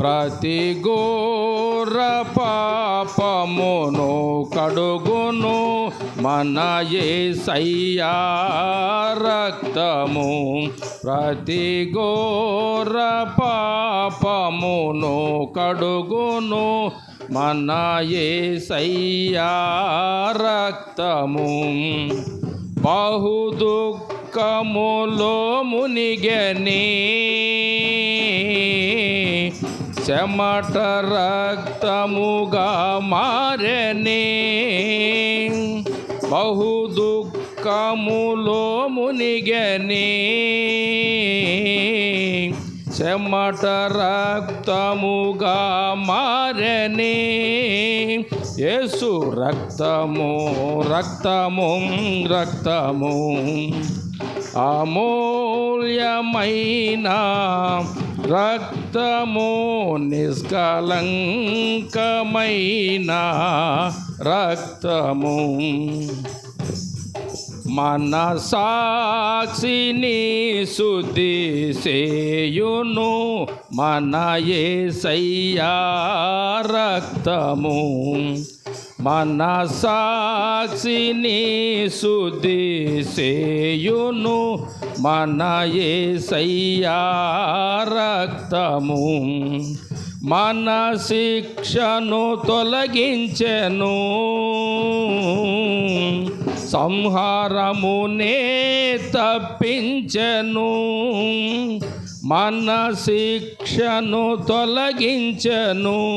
ప్రతి ఘోర పాపమును కడుగును మన యేసయ్యా రక్తము. ప్రతి ఘోర పాపమును కడుగును మన యేసయ్యా రక్తము. బహు దుఃఖములో మునిగని చెమట రక్తముగా మారని. బహు దుఃఖములో మునిగని. చెమట రక్తముగా మారని. యేసు రక్తము రక్తము రక్తము. అమూల్యమైన రక్తము నిష్కలంకమైన రక్తము. మన సాక్షిని శుద్ధి చేయును మన ఏ రక్తము. మన సాక్షిని శుద్ధి సేయును మన ఏసయ్యా రక్తము. మన శిక్షను తొలగించెను. సంహారమునే తప్పించెను. మన శిక్షను తొలగించెను.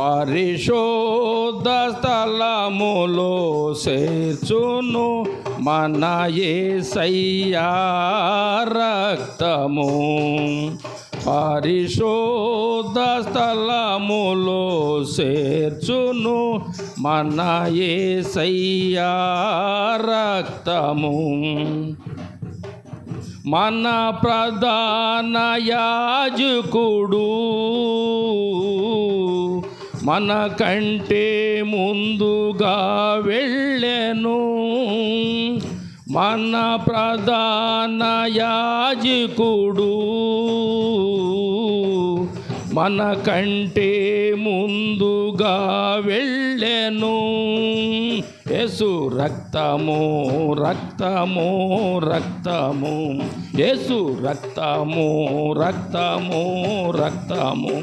పరిశోధ స్థలములో చేర్చును మన ఏసయ్యా రక్తము. పరిశోధ స్థలములో చేర్చును మన ఏసయ్యా రక్తము. మన ప్రధాన యాజకుడు మన కంటే ముందుగా వెళ్ళెను. మన ప్రధాన యాజకుడు మన కంటే ముందుగా వెళ్ళెను. యేసు రక్తము రక్తము రక్తము. యేసు రక్తము రక్తము రక్తము.